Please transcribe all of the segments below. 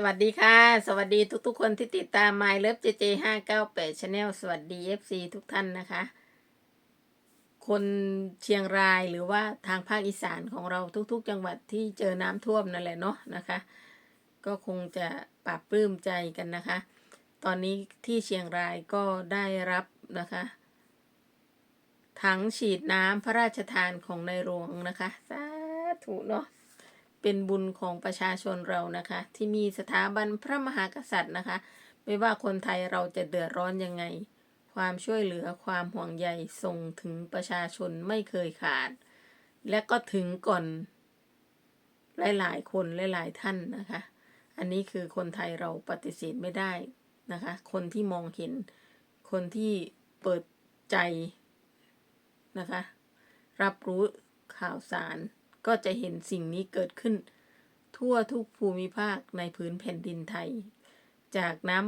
สวัสดีค่ะ สวัสดีทุกๆคนที่ติดตาม My Love JJ 598 Channel สวัสดี FC ทุกท่านนะคะ คนเชียงรายหรือว่าทางภาคอีสานของเราทุกๆ จังหวัดที่เจอน้ำท่วมนั่นแหละเนาะนะคะ ก็คงจะปรับปลื้มใจกันนะคะ ตอนนี้ที่เชียงรายก็ได้รับนะคะถังฉีดน้ำพระราชทานของในหลวงนะคะ สาธุเนาะ เป็นบุญของประชาชนเรานะคะ ที่มีสถาบันพระมหากษัตริย์นะคะ ไม่ว่าคนไทยเราจะเดือดร้อนยังไง ความช่วยเหลือความห่วงใยส่งถึงประชาชนไม่เคยขาด และก็ถึงก่อน หลายๆ คนหลายๆท่านนะคะ อันนี้คือคนไทยเราปฏิเสธไม่ได้นะคะ คนที่มองเห็น คนที่เปิดใจนะคะ รับรู้ข่าวสาร ก็จะเห็นสิ่งนี้เกิดขึ้น ทั่วทุกภูมิภาคในพื้นแผ่นดินไทย จากน้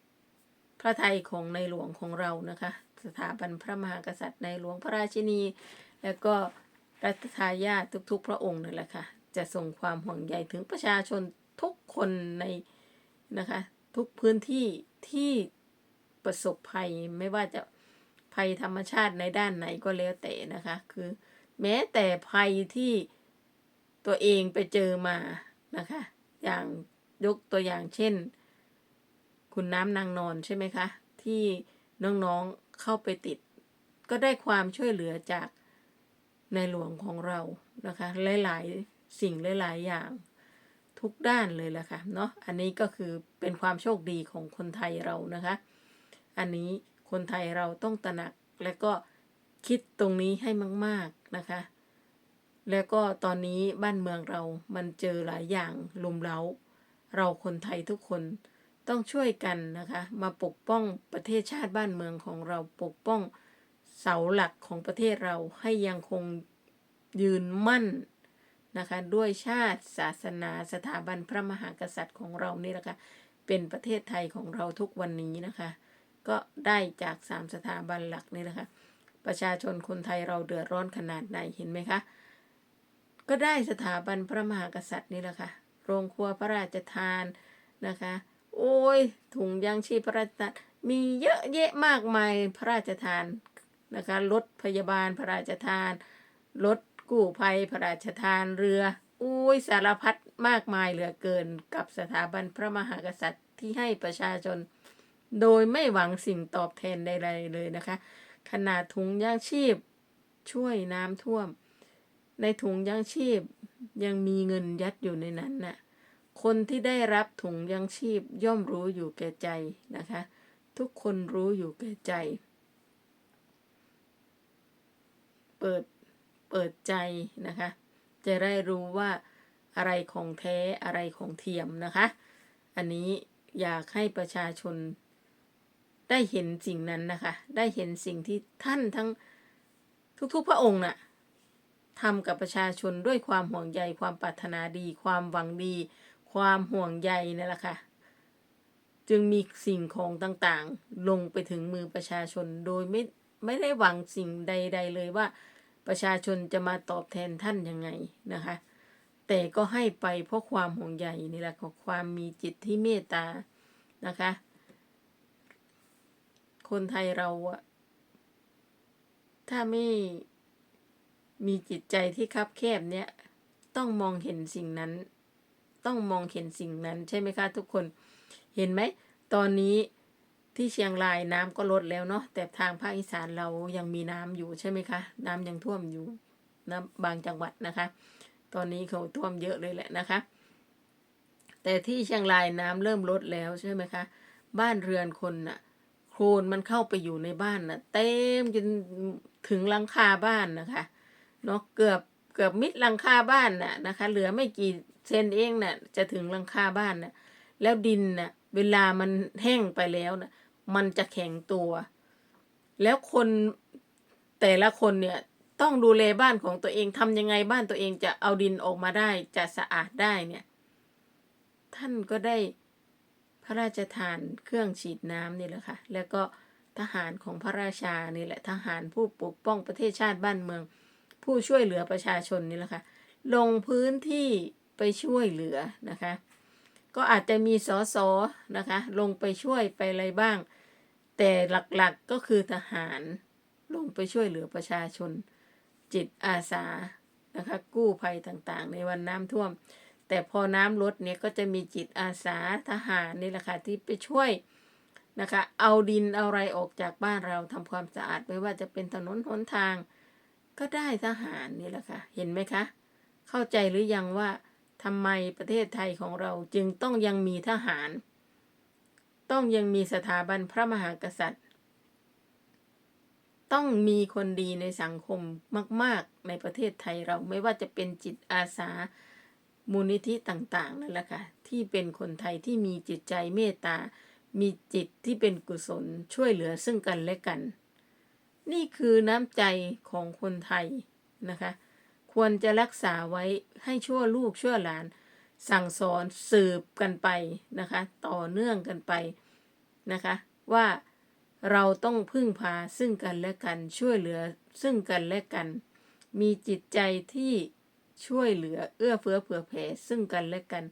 ำพระทัยของในหลวงของเรานะคะ สถาบันพระมหากษัตริย์ในหลวงพระราชินี และก็รัชทายาททุก ๆ พระองค์นั่นแหละค่ะ จะส่งความห่วงใยถึงประชาชนทุกคนในนะคะ ทุกพื้นที่ที่ประสบภัยไม่ว่าจะภัยธรรมชาติในด้านไหนก็แล้วแต่นะคะ คือ แม้แต่ภัยที่ตัวเองไปเจอมานะคะ อย่างยกตัวอย่างเช่น คุณน้ำนางนอนใช่ไหมคะ ที่น้องๆเข้าไปติด ก็ได้ความช่วยเหลือจากในหลวงของเรานะคะ หลายๆ สิ่งหลายๆ อย่างทุกด้านเลยแหละค่ะเนาะอันนี้ก็คือเป็นความโชคดีของคนไทยเรานะคะ อันนี้คนไทยเราต้องตระหนักและก็ คิดตรงนี้ให้มาก ๆนะคะ แล้วก็ตอนนี้บ้านเมืองเรามันเจอหลายอย่างลุมเล้า เราคนไทยทุกคนต้องช่วยกันนะคะ มาปกป้องประเทศชาติบ้านเมืองของเราปกป้องเสาหลักของประเทศเราให้ยังคงยืนมั่นนะคะ ด้วยชาติศาสนาสถาบันพระมหากษัตริย์ของเรานี่แหละค่ะเป็นประเทศไทยของเราทุกวันนี้นะคะ ก็ได้จากสามสถาบันหลักนี่แหละค่ะ ประชาชนคนไทยเราเดือดร้อนขนาดไหนเห็นไหมคะ ก็ได้สถาบันพระมหากษัตริย์นี่แหละค่ะ โรงครัวพระราชทานนะคะ โอ้ยถุงยางชีพพระราชทานมีเยอะแยะมากมายพระราชทานนะคะรถพยาบาลพระราชทานรถกู้ภัยพระราชทานเรืออุ้ยสารพัดมากมายเหลือเกินกับสถาบันพระมหากษัตริย์ที่ให้ประชาชน โดยไม่หวังสิ่งตอบแทนใดๆเลยนะคะ ขนาดถุงยางชีพ ช่วยน้ำท่วม ในถุงยางชีพยังมีเงินยัดอยู่ในนั้นน่ะคนที่ได้รับถุงยางชีพย่อมรู้อยู่แก่ใจนะคะ ทุกคนรู้อยู่แก่ใจ เปิดเปิดใจนะคะ จะได้รู้ว่าอะไรของแท้อะไรของเทียมนะคะ อันนี้อยากให้ประชาชน ได้เห็นสิ่งนั้นนะคะ ได้เห็นสิ่งที่ท่านทั้งทุกๆพระองค์น่ะทำกับประชาชนด้วยความห่วงใยความปรารถนาดี ความหวังดี ความห่วงใยนั่นแหละค่ะจึงมีสิ่งของต่างๆ ลงไปถึงมือประชาชนโดยไม่ไม่ได้หวังสิ่งใด ๆ เลยว่าประชาชนจะมาตอบแทนท่านยังไงนะคะ แต่ก็ให้ไปเพราะความห่วงใยนี่แหละของความมีจิตที่เมตตานะคะ คนไทยเราอะถ้าไม่มีจิตใจที่คับแคบเนี่ย ต้องมองเห็นสิ่งนั้น ต้องมองเห็นสิ่งนั้น ใช่ไหมคะทุกคน เห็นไหม ตอนนี้ที่เชียงรายน้ำก็ลดแล้วเนาะ แต่ทางภาคอีสานเรายังมีน้ำอยู่ใช่ไหมคะ น้ำยังท่วมอยู่นะบางจังหวัดนะคะ ตอนนี้เขาท่วมเยอะเลยแหละนะคะ แต่ที่เชียงรายน้ำเริ่มลดแล้วใช่ไหมคะ บ้านเรือนคนน่ะ คลนมันเข้าไปอยู่ในบ้านน่ะเต็มจนถึงหลังคาบ้านนะคะเนาะเกือบเกือบมิดหลังคาบ้านน่ะนะคะ เหลือไม่กี่เซนเองน่ะ จะถึงหลังคาบ้านน่ะ แล้วดินน่ะ เวลามันแห้งไปแล้วน่ะ มันจะแข็งตัว แล้วคนแต่ละคนเนี่ยต้องดูแลบ้านของตัวเองทำยังไงบ้านตัวเองจะเอาดินออกมาได้จะสะอาดได้เนี่ย ท่านก็ได้ ระราชทานเครื่องฉีดน้ำนี่แหละค่ะ แล้วก็ทหารของพระราชานี่แหละ ทหารผู้ปกป้องประเทศชาติบ้านเมือง ผู้ช่วยเหลือประชาชนนี่แหละค่ะ ลงพื้นที่ไปช่วยเหลือนะคะ ก็อาจจะมีสอสอนะคะ ลงไปช่วยไปอะไรบ้าง แต่หลักๆก็คือทหารลงไปช่วยเหลือประชาชน จิตอาสานะคะ กู้ภัยต่างๆ ในวันน้ำท่วม แต่พอน้ำลดเนี่ยก็จะมีจิตอาสาทหารนี่แหละค่ะที่ไปช่วยนะคะเอาดินเอาอะไรออกจากบ้านเราทำความสะอาดไม่ว่าจะเป็นถนนหนทาง ก็ได้ทหารนี่แหละค่ะ เห็นไหมคะ เข้าใจหรือยังว่าทำไมประเทศไทยของเราจึงต้องยังมีทหาร ต้องยังมีสถาบันพระมหากษัตริย์ ต้องมีคนดีในสังคมมาก ๆ ในประเทศไทยเราไม่ว่าจะเป็นจิตอาสา มูลนิธิต่างๆนั่นแหละค่ะที่เป็นคนไทยที่มีจิตใจเมตตา มีจิตที่เป็นกุศลช่วยเหลือซึ่งกันและกัน นี่คือน้ำใจของคนไทยนะคะ ควรจะรักษาไว้ให้ชั่วลูกชั่วหลาน สั่งสอนสืบกันไปนะคะ ต่อเนื่องกันไปนะคะ ว่าเราต้องพึ่งพาซึ่งกันและกันช่วยเหลือซึ่งกันและกัน มีจิตใจที่ ช่วยเหลือเอื้อเฟื้อเผื่อแผ่ซึ่งกันและกัน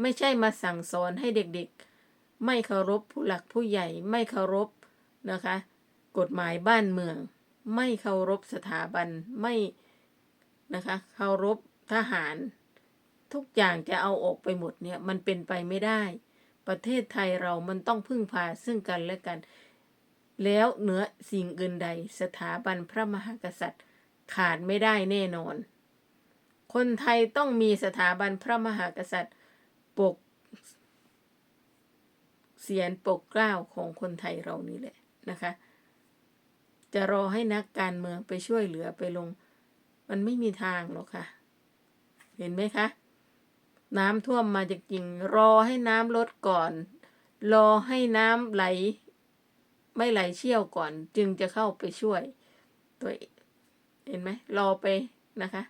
ไม่ใช่มาสั่งสอนให้เด็กๆ ไม่เคารพผู้หลักผู้ใหญ่ไม่เคารพนะคะ กฎหมายบ้านเมือง ไม่เคารพสถาบันไม่นะคะเคารพทหาร ทุกอย่างจะเอาออกไปหมดเนี่ยมันเป็นไปไม่ได้ ประเทศไทยเรามันต้องพึ่งพาซึ่งกันและกัน แล้วเหนือสิ่งอื่นใดสถาบันพระมหากษัตริย์ขาดไม่ได้แน่นอน คนไทยต้องมีสถาบันพระมหากษัตริย์ปกเสียนปกเกล้าของคนไทยเรานี่แหละนะคะ จะรอให้นักการเมืองไปช่วยเหลือไปลง มันไม่มีทางหรอกค่ะ เห็นไหมคะ น้ำท่วมมาจากจริง รอให้น้ำลดก่อน รอให้น้ำไหล ไม่ไหลเชี่ยวก่อน จึงจะเข้าไปช่วย ตัวเห็นไหมรอไปนะคะ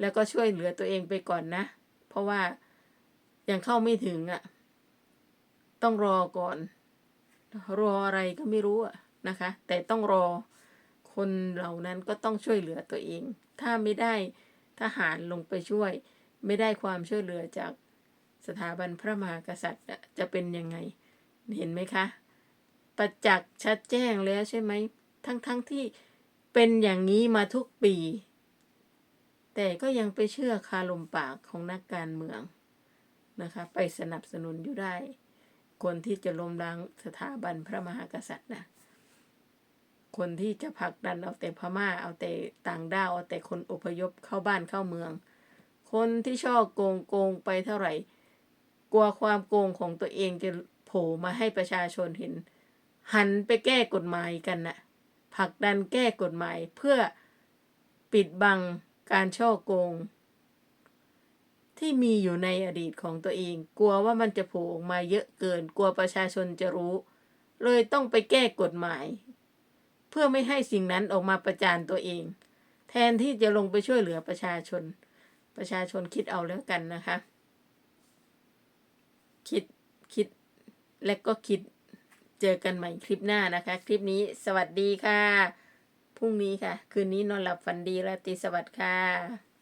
แล้วก็ช่วยเหลือตัวเองไปก่อนนะ เพราะว่ายังเข้าไม่ถึงอะ่ะ ต้องรอก่อน รออะไรก็ไม่รู้อะนะคะ แต่ต้องรอคนเหล่านั้นก็ต้องช่วยเหลือตัวเอง ถ้าไม่ได้ทหารลงไปช่วย ไม่ได้ความช่วยเหลือจากสถาบันพระมหากษัตริย์จะเป็นยังไง เห็นไหมคะ ประจักษ์ชัดแจ้งแล้วใช่ไหม ทั้งๆทที่เป็นอย่างนี้มาทุกปี แต่ก็ยังไปเชื่อคาลมปากของนักการเมืองนะคะ ไปสนับสนุนอยู่ได้ คนที่จะล้มล้างสถาบันพระมหากษัตริย์นะคนที่จะผลักดันเอาแต่พม่าเอาแต่ต่างด้าวเอาแต่คนอพยพเข้าบ้านเข้าเมือง คนที่ชอบโกงโกงไปเท่าไหร่ กลัวความโกงของตัวเองจะโผล่มาให้ประชาชนเห็น หันไปแก้กฎหมายกันนะ่ะผลักดันแก้กฎหมายเพื่อปิดบัง การช่อโกง ที่มีอยู่ในอดีตของตัวเอง กลัวว่ามันจะโผล่ออกมาเยอะเกิน กลัวประชาชนจะรู้ เลยต้องไปแก้กฎหมาย เพื่อไม่ให้สิ่งนั้นออกมาประจานตัวเอง แทนที่จะลงไปช่วยเหลือประชาชน ประชาชนคิดเอาแล้วกันนะคะ คิดคิดและก็คิดเจอกันใหม่คลิปหน้านะคะ คลิปนี้สวัสดีค่ะ พรุ่งนี้ค่ะ คืนนี้นอนหลับฝันดีราตรีสวัสดิ์ค่ะ